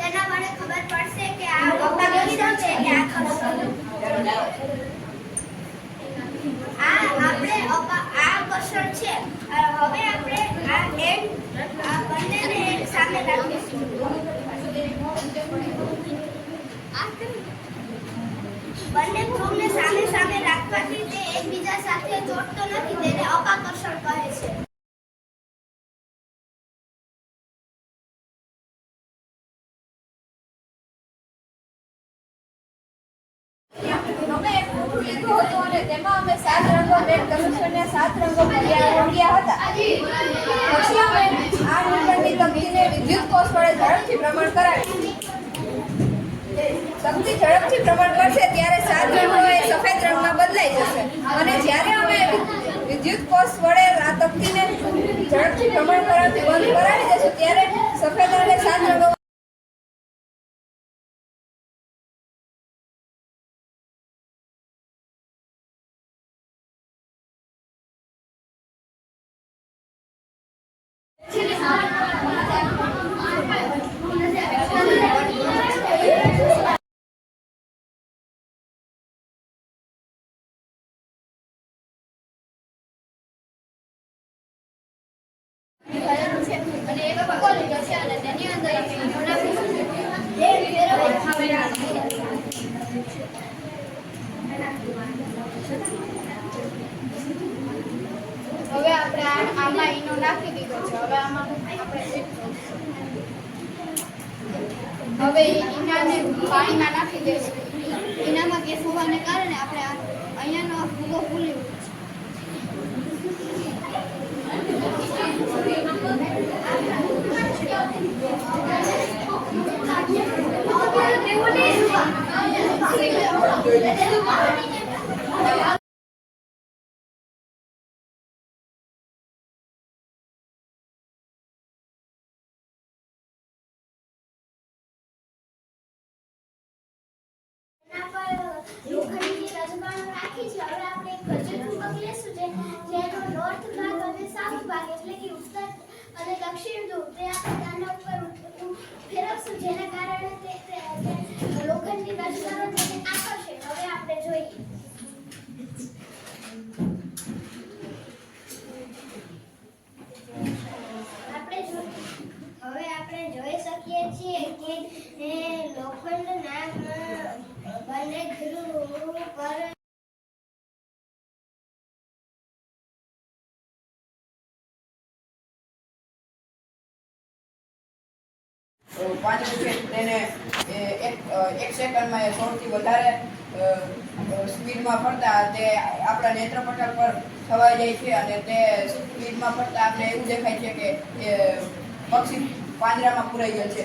તેના મને ખબર પડશે કે આ પપ્પા કહી દઉં છે કે આ આ આપણે આ આકર્ષણ છે. હવે આપણે આ એન્ડ આ બંનેને એક સામે રાખીશું. બંને ભોગને સામે સામે રાખવાથી તે એકબીજા સાથે જોડતો નથી. અમે એક પૂઠું લીધું હતું અને તેમાં અમે સાત રંગો પેન કમિશનને સાત રંગો રંગ્યા હતા પછી અમે આ મીટરની તકતીને વિદ્યુત કોષ વડે ઝડપથી ભ્રમણ કરાવી તકતી ઝડપથી ભ્રમણ કરશે ત્યારે સાત રંગો એ સફેદ રંગમાં બદલાઈ જશે અને જ્યારે અમે વિદ્યુત કોષ વડે આ તકતીને ઝડપથી ભ્રમણ કરવાથી બંધ કરાવી દઈશું ત્યારે સફેદ અને સાત રંગો હવે આપણે આમાં ઈનો નાખી દીધો છે. હવે આમાં આપણે હવે ઈનાને પાણીમાં નાખી દઈશું. એનામાં ગેસ હોવાને કારણે આપણે રાખી છે આપણે ગજેટનું પગ લેશું જેનો નોર્થ ભાગ અને સાઉથ ભાગ એટલે કે ઉત્તર અને દક્ષિણ ધ્રુવ તે આપણે આના ફેરવશું, જેના કારણે તે- તે લોખંડની રજબાણો તેને આકર્ષે હવે આપણે જોઈએ આપણે જો હવે આપણે જોઈ શકીએ છીએ કે એ લોખંડના અ, બંને ધ્રુવ પર તો પાંચ વિકેટ તેને એક સેકન્ડમાં એ સૌથી વધારે સ્પીડમાં ફરતા તે આપણા નેત્રપટલ પર છવાઈ જાય છે અને તે સ્પીડમાં ફરતા આપણે એવું દેખાય છે કે પક્ષી પાંજરામાં પુરાઈ ગયો છે.